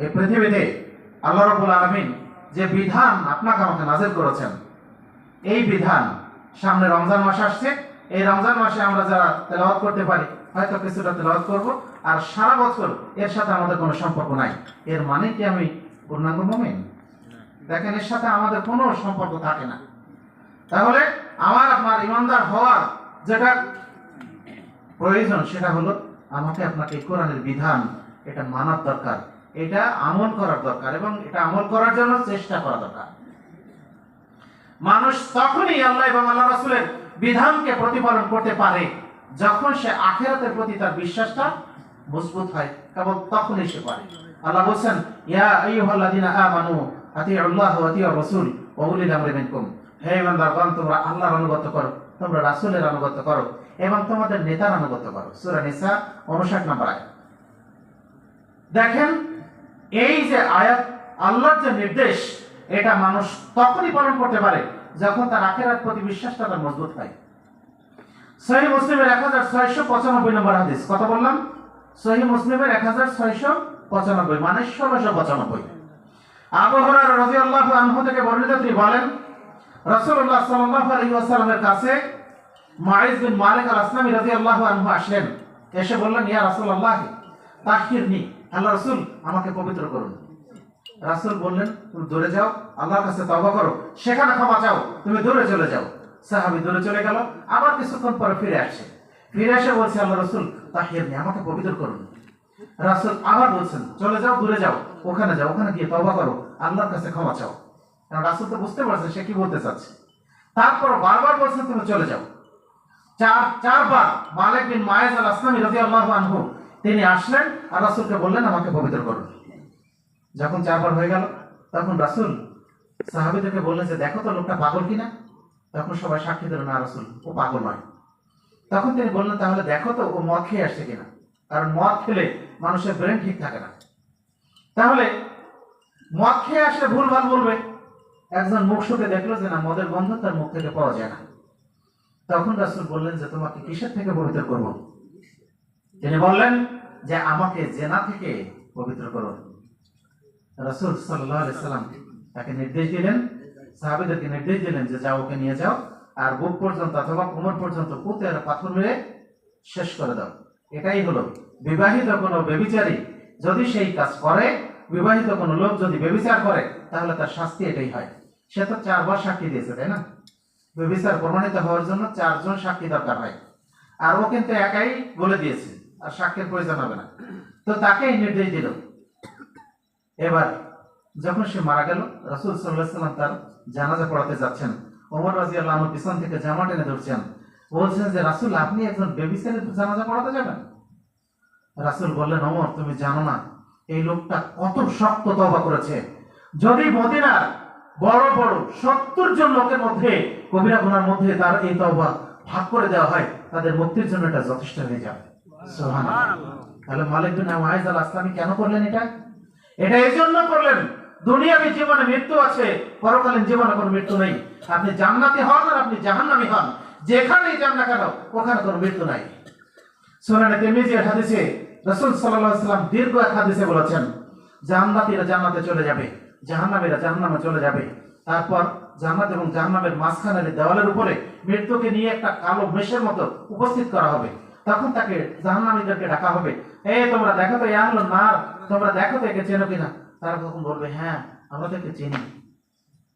এই পৃথিবীতে আল্লাহ রাব্বুল আলামিন যে বিধান আপনাকে আমাকে নাজিল করেছেন, এই বিধান সামনে রমজান মাস আসছে। এই রমজান মাসে আমরা যারা তেলাওয়াত করতে পারি, হয়তো কিছুটা তেলাওয়াত করব, আর সারা বছর এর সাথে আমাদের কোনো সম্পর্ক নাই। এর মানে কি আমি পূর্ণাঙ্গ মুমিন? দেখেন, এর সাথে আমাদের কোনো সম্পর্ক থাকে না। তাহলে আমার, আপনার ইমানদার হওয়ার যেটা প্রয়োজন, সেটা হলো আমাকে আপনাকে কোরআনের বিধান, এটা মানার দরকার। এটা আমল করার দরকার এবং এটা আমল করার জন্য চেষ্টা করা দরকার। মানুষ তখনই আল্লাহ এবং আল্লাহ রাসূলের বিধানকে প্রতিপালন করতে পারে যখন সে আখেরাতের প্রতি তার বিশ্বাসটা মজবুত হয়, কেবল তখনই সে পারে। আল্লাহ বলছেন, ইয়া মিনকুম। হে ইমানদারগণ, তোমরা আল্লাহর আনুগত্য করো, তোমরা রাসূলের আনুগত্য করো এবং তোমাদের নেতার আনুগত্য করো। সূরা নিসা 59 নম্বর আয়াত। দেখেন এই যে আয়াত, আল্লাহর যে নির্দেশ, এটা মানুষ তখনই পালন করতে পারে যখন তার আখেরাত প্রতি বিশ্বাসটা তার মজবুত হয়। সহি মুসলিমের এক হাজার ছয়শো পঁচানব্বই নম্বর হাদিস কথা বললাম? সহি মুসলিমের এক হাজার ছয়শো পঁচানব্বই মানে ষোলোশো পঁচানব্বই। আবু হুরায়রা রাদিয়াল্লাহু আনহু থেকে বর্ণিত তিনি বলেন, রাসূলুল্লাহ সাল্লাল্লাহু আলাইহি ওয়াসাল্লামের কাছে মাইজ বিন মালিক আল আসলামী রাদিয়াল্লাহু আনহু আসলেন। এসে বললেন, ইয়া রাসূলুল্লাহ তাহিরনি আল্লাহ রাসূল আমাকে পবিত্র করুন। রাসূল বললেন, তুমি দূরে যাও, আল্লাহর কাছে তওবা করো। সেখানে ক্ষমা চাও, তুমি দূরে চলে যাও। সাহাবী দূরে চলে গেল, আবার কিছুক্ষণ পরে ফিরে আসে। ফিরে এসে বলছে, আল্লাহ রাসূল তাহিরনি আমাকে পবিত্র করুন। রাসূল আবার বলছেন, চলে যাও, দূরে যাও, ওখানে যাও, ওখানে গিয়ে তওবা করো, আল্লাহর কাছে ক্ষমা চাও। কারণ রাসূল তো বুঝতে পারছে, সে কি বলতে চাচ্ছে। তারপর বারবার বলছেন, তুমি চলে যাও। চার, চারবার মালিক বিন মায়েজ আল আসলামী রাদিয়াল্লাহু আনহু তিনি আসলেন আর রাসূলকে বললেন, আমাকে পবিত্র করুন যখন চারবার হয়ে গেল, তখন রাসুল সাহাবীদেরকে বললেন যে, দেখো তো লোকটা পাগল কিনা? তখন সবাই সাক্ষী দিল, না রাসূল, ও পাগল নয়। তখন তিনি বললেন, তাহলে দেখো তো ও মদ খেয়ে আসছে কিনা? কারণ মদ খেলে মানুষের ব্রেন ঠিক থাকে না। তাহলে মদ খেয়ে আসলে ভুলভাল বলবে। একজন মুখ শুকে দেখল যে না, মদের গন্ধ তার মুখ থেকে পাওয়া যায় না। তখন রাসুল বললেন যে, তোমাকে কিসের থেকে পবিত্র করব? তিনি বললেন যে আমাকে জেনা থেকে পবিত্র করো। রাসূল সাল্লাম তাকে নির্দেশ দিলেন, সাহাবীদেরকে নির্দেশ দিলেন যে যাও, ওকে নিয়ে যাও, আর বুক পর্যন্ত অথবা কোমর পর্যন্ত পুঁতে আর পাথর মেরে শেষ করে দাও। এটাই হলো বিবাহিত কোনো বেবিচারী যদি সেই কাজ করে, বিবাহিত কোনো লোক যদি বেবিচার করে, তাহলে তার শাস্তি এটাই হয়। সে তো চারবার সাক্ষী দিয়েছে, তাই না? বেবিচার প্রমাণিত হওয়ার জন্য চারজন সাক্ষী দরকার হয়। আর ও কিন্তু একাই বলে দিয়েছে আর সাক্ষীর প্রয়োজন হবে না। তো তাকে নির্দেশ দিল। এবার যখন সে মারা গেল, রাসূল সাল্লাম তার জানাজা পড়াতে যাচ্ছেন। ওমর রাদিয়াল্লাহু আনহু পিছন থেকে জামা টেনে ধরছেন। বলছেন যে, রাসূল, আপনি একজন বেবিচারের জানাজা পড়াতে যাবেন? রাসূল বললেন, ওমর, তুমি জানো না, এই লোকটা কত শক্ত তওবা করেছে। যদি মদিনার বড় বড় সত্তর জন লোকের মধ্যে কবিরা গুনার মধ্যে তার এই তওবা ভাগ করে দেওয়া হয়, তাদের মুক্তির জন্য এটা যথেষ্ট হয়ে যাবে। তাহলে মালিক বিন ওয়াইজ আল আসলামী কেন করলেন এটা? এটা এই জন্য করলেন। দুনিয়াবি জীবনে মৃত্যু আছে, পরকালীন জীবনে কোনো মৃত্যু নেই। আপনি জান্নাতি হন আর আপনি জাহান্নামী হন। যেখানেই যান না কেন, ওখানে কোনো মৃত্যু নাই। সুনানে তিরমিজি এর হাদিসে রাসূল সাল্লাল্লাহু আলাইহি সাল্লাম দীর্ঘ এক হাদিসে বলেছেন, জান্নাতীরা জান্নাতে চলে যাবে, জাহান্নামীরা জাহান্নামে চলে যাবে। তারপর জান্নাত এবং জাহান্নামের মাঝখানের দেওয়ালের উপরে মৃত্যুকে নিয়ে একটা কালো মেষের মতো উপস্থিত করা হবে। তখন তাকে জাহান্নামীদেরকে ডাকা হবে। এই তোমরা দেখো তো ইয়া হলো নার তোমরা দেখো তো, একে চেনো কিনা? তারা তখন বলবে হ্যাঁ আমরা তো একে চিনি।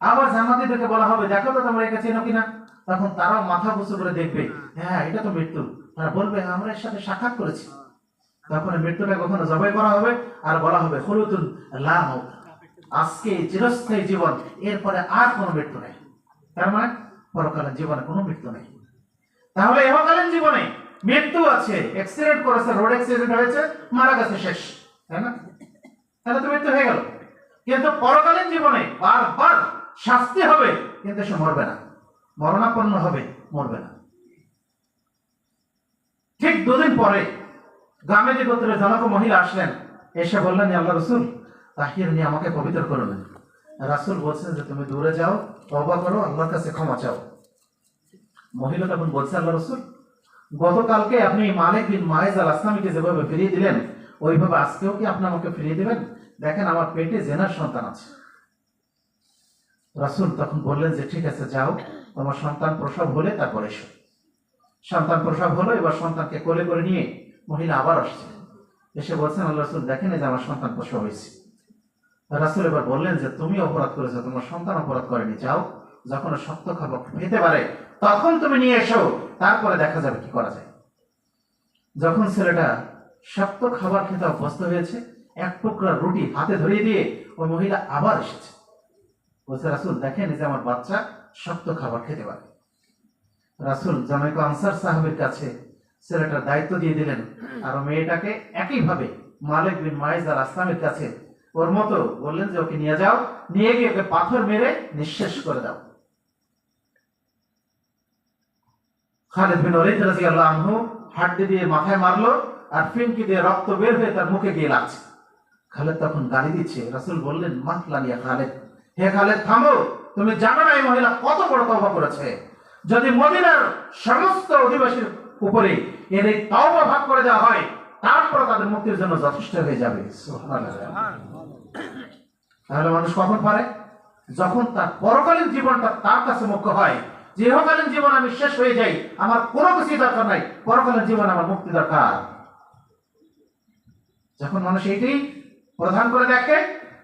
আবার জান্নাতীদেরকে বলা হবে, দেখো তো, তোমরা একে চেনো কিনা? তখন তারাও মাথা উঁচু করে দেখবে হ্যাঁ এটা তো মৃত্যু। তারা বলবে, আমরা এর সাথে সাক্ষাৎ করেছি। তখন মৃত্যুটা কখনো জবাই করা হবে আর বলা হবে হলুতুন লাভ আজকে চিরস্থায়ী জীবন, এরপরে আর কোনো মৃত্যু নেই। তার মানে পরকালীন জীবনে কোনো মৃত্যু নেই। তাহলে ইহকালীন জীবনে মৃত্যু আছে অ্যাক্সিডেন্ট করেছে রোড অ্যাক্সিডেন্ট হয়েছে, মারা গেছে শেষ, তাই না? তাহলে তো মৃত্যু হয়ে গেল। কিন্তু পরকালীন জীবনে বারবার শাস্তি হবে, কিন্তু সে মরবে না। মরণাপন্ন হবে, মরবে না। ঠিক দুদিন পরে গ্রামের গোত্রের জনক মহিলা আসলেন। এসে বললেন "ইয়া আল্লাহ রসুল তাহির নিয়ে আমাকে পবিত্র করবেন রাসূল বলছেন যে, তুমি দূরে যাও, তওবা করো, আল্লাহর কাছে ক্ষমা চাও। মহিলা তখন বলছে, আল্লাহ রসুল গতকালকে আপনি মালিক বিন মায়েজ আল আসলামীকে যেভাবে ফিরিয়ে দিলেন, ওইভাবে আজকেও কি আপনি আমাকে ফিরিয়ে দিবেন? দেখেন, আমার পেটে জেনার সন্তান আছে। রাসূল তখন বললেন যে, ঠিক আছে, যাও, তোমার সন্তান প্রসব হলে তারপর এসো। সন্তান প্রসব হলো, এবার সন্তানকে কোলে করে নিয়ে মহিলা আবার আসছে। এসে বলছেন, আল্লাহ রাসূল, দেখেন যে আমার সন্তান প্রসব হয়েছে। রাসূল এবার বললেন যে, তুমি অপরাধ করেছ, তোমার সন্তান অপরাধ করেনি। যাও, যখন শক্ত খাবার খেতে পারে, তখন তুমি নিয়ে এসো। তারপরে দেখা যাবে কি করা যায়। যখন ছেলেটা শক্ত খাবার খেতে অভ্যস্ত হয়েছে, এক টুকরা রুটি হাতে ধরিয়ে দিয়ে ওই মহিলা আবার এসেছে। বলছে, রাসুল, দেখেন যে আমার বাচ্চা শক্ত খাবার খেতে পারে। রাসুল জামাইক আনসার সাহেবের কাছে ছেলেটার দায়িত্ব দিয়ে দিলেন। আর মেয়েটাকে একইভাবে মালিক বিন মাইজ আর আসলামের কাছে ওর মতো বললেন যে, ওকে নিয়ে যাও, নিয়ে গিয়ে ওকে পাথর মেরে নিঃশেষ করে দাও। খালিদ বিন দিয়ে মাথায় মারলো আর দিয়ে রক্ত বের হয়ে তার মুখে তখন গালি দিচ্ছে বললেন থামো। তুমি মহিলা কত বড় করেছে। যদি মদিনার সমস্ত অধিবাসীর উপরে এর এই ভাগ করে দেওয়া হয়, তারপর তাদের মুক্তির জন্য যথেষ্ট হয়ে যাবে। তাহলে মানুষ কখন পারে? যখন তার পরকালীন জীবনটা তার কাছে মুখ্য হয় যে ইহকালীন জীবন আমি শেষ হয়ে যাই, আমার কোনো কিছুই দরকার নাই। পরকালীন জীবন আমার মুক্তি দরকার। যখন মানুষ এইটাই প্রধান করে দেখে,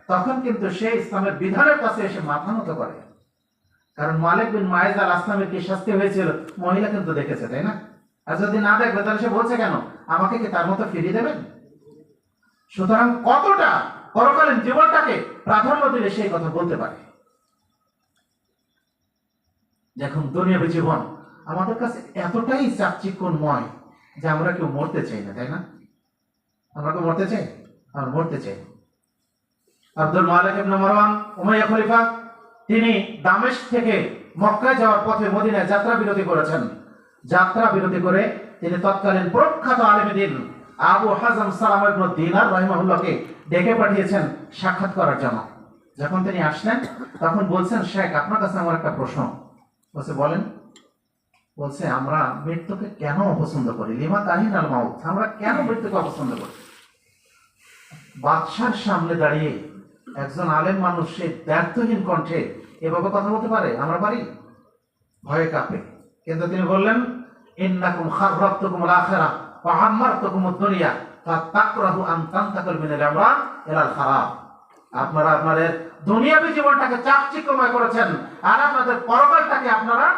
তখন কিন্তু সে ইসলামের বিধানের কাছে এসে মাথা নত করে। কারণ মালিক বিন মায়েজ আল আসলামের কি শাস্তি হয়েছিল? মহিলা কিন্তু দেখেছে, তাই না? আর যদি না দেখবে, তাহলে সে বলছে কেন? আমাকে কি তার মতো ফিরিয়ে দেবেন? সুতরাং কতটা পরকালীন জীবনটাকে প্রাধান্য দিলে সেই কথা বলতে পারে? দেখুন দুনিয়াবী জীবন। আমাদের কাছে এতটাই চাকচিক্যময় যে আমরা কেউ মরতে চাই না, তাই না? আমরা কেউ মরতে চাই? আমরা মরতে চাই। Abdul Malik ibn Marwan, Umayya খলিফা, তিনি দামেশ থেকে মক্কায় যাওয়ার পথে মদিনায় যাত্রা বিরতি করেছেন। যাত্রা বিরতি করে তিনি তৎকালীন প্রখ্যাত আলেমদিন আবু হাজাম সালাম ইবনে দিনার রাহিমাহুল্লাহকে ডেকে পাঠিয়েছেন সাক্ষাৎ করার জন্য। যখন তিনি আসলেন, তখন বলছেন, শেখ, আপনার কাছে আমার একটা প্রশ্ন। বলছে, বলেন। বলছে, আমরা মৃত্যুকে কেন অপছন্দ করি? লিমা কাহিন আল মাউত, আমরা কেন মৃত্যুকে অপছন্দ করি? বাদশার সামনে দাঁড়িয়ে একজন আলেম মানুষ, সে ব্যর্থহীন কণ্ঠে এভাবে কথা বলতে পারে? আমরা পারি ভয়ে কাঁপে। কিন্তু তিনি বললেন, ইন্নাকুম খাররাবতুকুম আল-আখিরা ওয়া আম্মারতুকুম ad-দুনিয়া ফাতাকরাহু আন তান্তাকুল মিনাল খারাপ আপনারা আপনাদের দুনিয়াবী জীবনটাকে চাকচিক্যময় করেছেন। আর আপনাদের পরকালটাকে আপনারা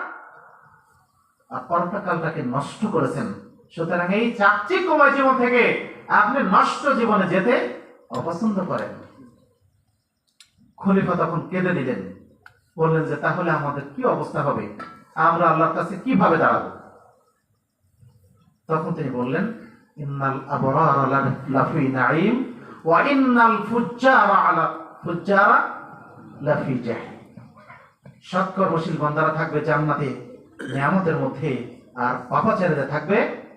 আর পরকালটাকে নষ্ট করেছেন। সুতরাং এই চাকচিক্যময় জীবন থেকে আপনি নষ্ট জীবনে যেতে অপছন্দ করেন। খলিফা তখন কেঁদে দিলেন। বললেন যে, তাহলে আমাদের কি অবস্থা হবে? আমরা আল্লাহর কাছে কীভাবে দাঁড়াবো? তখন তিনি বললেন, ইন্নাল আবরার লাফি নাঈম, ওয়া ইন্নাল ফুজ্জারা আলা, ফুজ্জারা লাফি জাহিম সৎকর্মশীল বান্দারা থাকবে জান্নাতে, নিয়ামতের মধ্যে, আর পাপাচারীরা থাকবে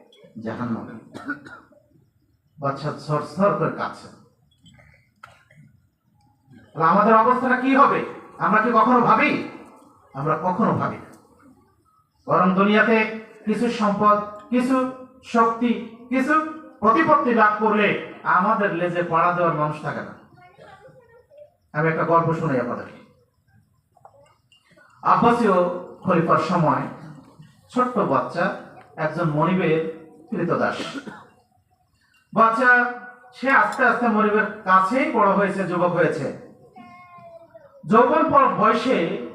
তাহলে আমাদের অবস্থাটা কি হবে? আমরা কি কখনো ভাবি? আমরা কখনো ভাবি বরং দুনিয়াতে কিছু সম্পদ, কিছু শক্তি, কিছু প্রতিপত্তি লাভ করলে আমাদের লেজে পাড়া দেওয়ার মানুষ থাকে না। আমি একটা গল্প শুনি আপনাদেরকে। আব্বাসীয় খলিফার সময় ছোট্ট বাচ্চা একজন মনিবের কৃতদাস বাচ্চা, সে আস্তে আস্তে মনিবের কাছেই বড় হয়েছে, যুবক হয়েছে। যৌবন পর বয়সে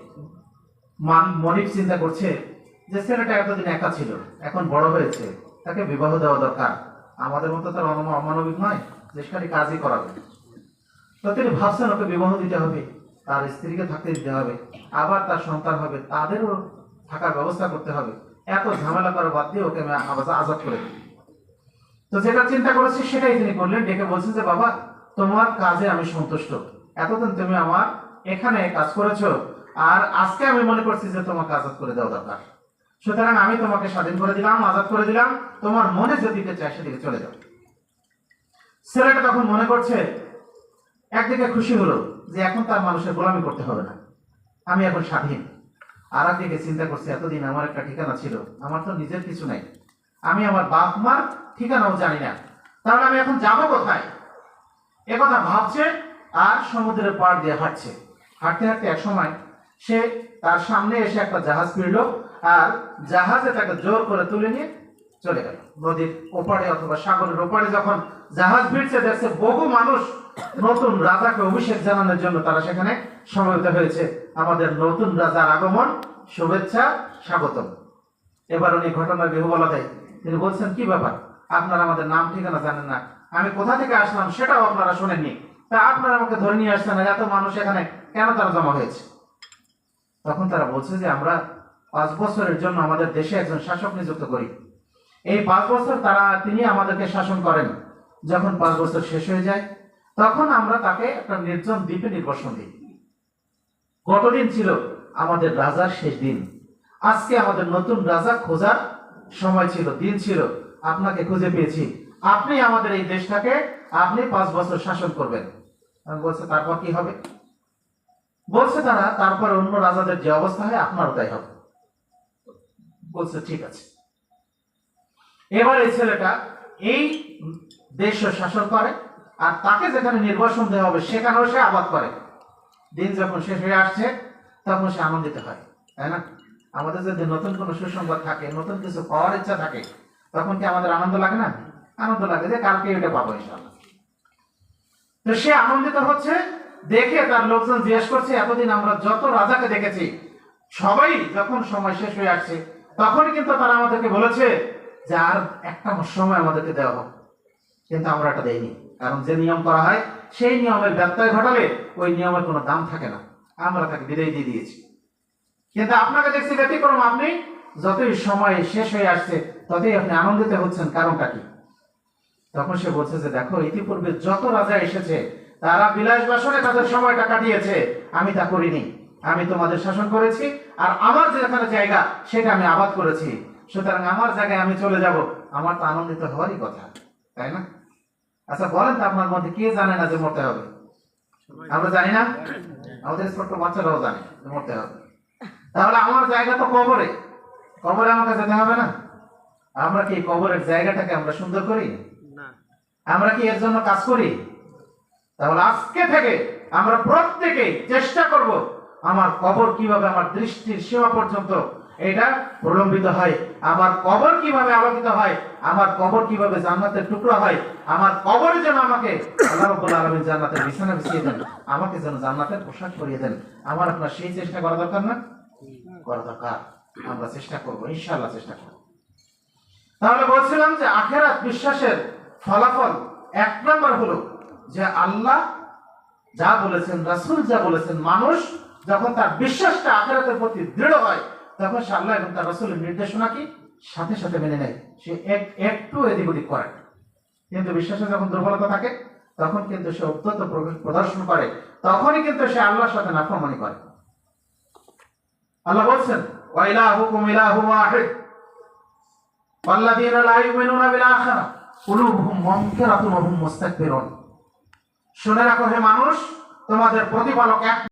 মান- মনিব চিন্তা করছে যে ছেলেটা এতদিন একা ছিল, এখন বড় হয়েছে, তাকে বিবাহ দেওয়া দরকার। আমাদের মতো তার অমানবিক নয়, যে কাজই করাবে। তো তিনি ভাবছেন ওকে বিবাহ দিতে হবে। তার স্ত্রীকে থাকতে দিতে হবে। আবার তার সন্তান হবে, তাদেরও থাকার ব্যবস্থা করতে হবে। এত ঝামেলা করা বাদ দিয়ে ওকে আজাদ করে তো যেটা চিন্তা করেছি সেটাই তিনি করলেন, ডেকে বলছেন যে, বাবা, তোমার কাজে আমি সন্তুষ্ট। এতদিন তুমি আমার এখানে কাজ করেছ, আর আজকে আমি মনে করছি যে তোমাকে আজাদ করে দেওয়া দরকার। সুতরাং আমি তোমাকে স্বাধীন করে দিলাম, আজাদ করে দিলাম। তোমার মনে যেদিকে চায় সেদিকে চলে যাও। ছেলেটা তখন মনে করছে একদিকে খুশি হলো যে এখন তার মানুষের গোলামি করতে হবে না। আমি এখন স্বাধীন। আর একদিকে চিন্তা করছি, এতদিন আমার একটা ঠিকানা ছিল, আমার তো নিজের কিছু নাই। আমি আমার বাপ মার ঠিকানাও জানি না। তাহলে আমি এখন যাব কোথায়? একথা ভাবছে আর সমুদ্রের পাড় দিয়ে হাঁটছে। হাঁটতে হাঁটতে এক সময় সে তার সামনে এসে একটা জাহাজ ফিরল আর জাহাজে তাকে জোর করে তুলে নিয়ে চলে গেল। নদীর ওপারে অথবা সাগরের ওপারে যখন জাহাজ ফিরছে দেখছে বহু মানুষ নতুন রাজাকে অভিষেক জানানোর জন্য তারা সেখানে সমবেত হয়েছে। আমাদের নতুন রাজার আগমন, শুভেচ্ছা, স্বাগতম। এবার উনি ঘটনার বিহবলা দেয়। তিনি বলছেন, কি ব্যাপার? আপনারা আমাদের নাম ঠিকানা জানেন না। আমি কোথা থেকে আসলাম সেটাও আপনারা শোনেননি। তা আপনারা আমাকে ধরে নিয়ে আসছেন, এত মানুষ এখানে কেন তারা জমা হয়েছে? তখন তারা বলছে যে, আমরা পাঁচ বছরের জন্য আমাদের দেশে একজন শাসক নিযুক্ত করি। এই পাঁচ বছর তারা, তিনি আমাদেরকে শাসন করেন। যখন পাঁচ বছর শেষ হয়ে যায়, তখন আমরা তাকে একটা নির্জন দ্বীপে নির্বাসন দিই। কতদিন ছিল? আমাদের রাজার শেষ দিন। আজকে আমাদের নতুন রাজা খোঁজার সময় ছিল, দিন ছিল। আপনাকে খুঁজে পেয়েছি। আপনি আমাদের এই দেশটাকে, আপনি পাঁচ বছর শাসন করবেন। বলছে, তারপর কি হবে? বলছে তারা, তারপর অন্য রাজাদের যে অবস্থা হয়, আপনারও তাই হবে। বলছে, ঠিক আছে। এবার এই ছেলেটা এই দেশ শাসন করে আর তাকে যেখানে নির্বাসন দেওয়া হবে সেখানেও সে আবাদ করে। দিন যখন শেষ হয়ে আসছে, তখন সে আনন্দিত হয়, তাই না? আমাদের যদি নতুন কোনো সুসংবাদ থাকে, নতুন কিছু পাওয়ার ইচ্ছা থাকে, তখন কি আমাদের আনন্দ লাগে না? আনন্দ লাগে যে কালকে এটা পাবো তো সে আনন্দিত হচ্ছে, দেখে তার লোকজন জিজ্ঞেস করছে, এতদিন আমরা যত রাজাকে দেখেছি, সবাই যখন সময় শেষ হয়ে আসছে, তখনই কিন্তু তারা আমাদেরকে বলেছে যে আর একটা সময় আমাদেরকে দেওয়া হোক। কিন্তু আমরা এটা দেইনি। কারণ যে নিয়ম করা হয়, সেই নিয়মের ব্যত্যয় ঘটালে ওই নিয়মের কোনো দাম থাকে না। আমরা তাকে বিদায় দিয়ে দিয়েছি। কিন্তু আপনাকে দেখছি ব্যতিক্রম, আপনি যতই সময় শেষ হয়ে আসছে, ততই আপনি আনন্দিত হচ্ছেন। কারণটা কি? তখন সে বলছে যে, দেখো, ইতিপূর্বে যত রাজা এসেছে, তারা বিলাস বাসনে তাদের সময়টা কাটিয়েছে। আমি তা করিনি। আমি তোমাদের শাসন করেছি। আর আমার যেখানে জায়গা, সেটা আমি আবাদ করেছি। সুতরাং আমার জায়গায় আমি চলে যাব। আমার তো আনন্দিত হওয়ারই কথা তাই না? আচ্ছা বলেন তো আপনার মধ্যে কে জানে না যে মরতে হবে? আমরা জানি না? আমাদের ছোট্ট বাচ্চারাও জানে যে মরতে হবে। তাহলে আমার জায়গা তো কবরে। কবরে আমাকে যেতে হবে না? আমরা কি কবরের জায়গাটাকে আমরা সুন্দর করি? আমরা কি এর জন্য কাজ করি? তাহলে আজকে থেকে আমরা প্রত্যেকে চেষ্টা করব আমার কবর কীভাবে আমার দৃষ্টির সীমা পর্যন্ত এটা প্রলম্বিত হয়। আমার কবর কীভাবে আলোকিত হয়? আমার কবর কীভাবে জান্নাতের টুকরো হয়? আমার কবরে যেন আমাকে আল্লাহ আলামিন জান্নাতের বিছানা বিছিয়ে দেন, আমাকে যেন জান্নাতের পোশাক পরিয়ে দেন। আমার আপনার সেই চেষ্টা করা দরকার না? করা দরকার। আমরা চেষ্টা করব, ইনশাআল্লাহ চেষ্টা করব। তাহলে বলছিলাম যে আখেরাত বিশ্বাসের ফলাফল এক নম্বর হলো যে আল্লাহ যা বলেছেন, রাসূল যা বলেছেন, মানুষ যখন তার বিশ্বাসটা আখেরাতের প্রতি দৃঢ় হয় তখন সে আল্লাহ এবং তার রাসূলের নির্দেশনা কি? সাথে সাথে মেনে নেয়। সে এক- একটু এদিক ওদিক করে। কিন্তু বিশ্বাসে যখন দুর্বলতা থাকে, তখন কিন্তু সে অত্যন্ত প্রদর্শন করে। তখনই কিন্তু সে আল্লাহর সাথে নাফরমানি করে। আল্লাহ বলছেন শুনে রাখো হে মানুষ, তোমাদের প্রতিপালক এক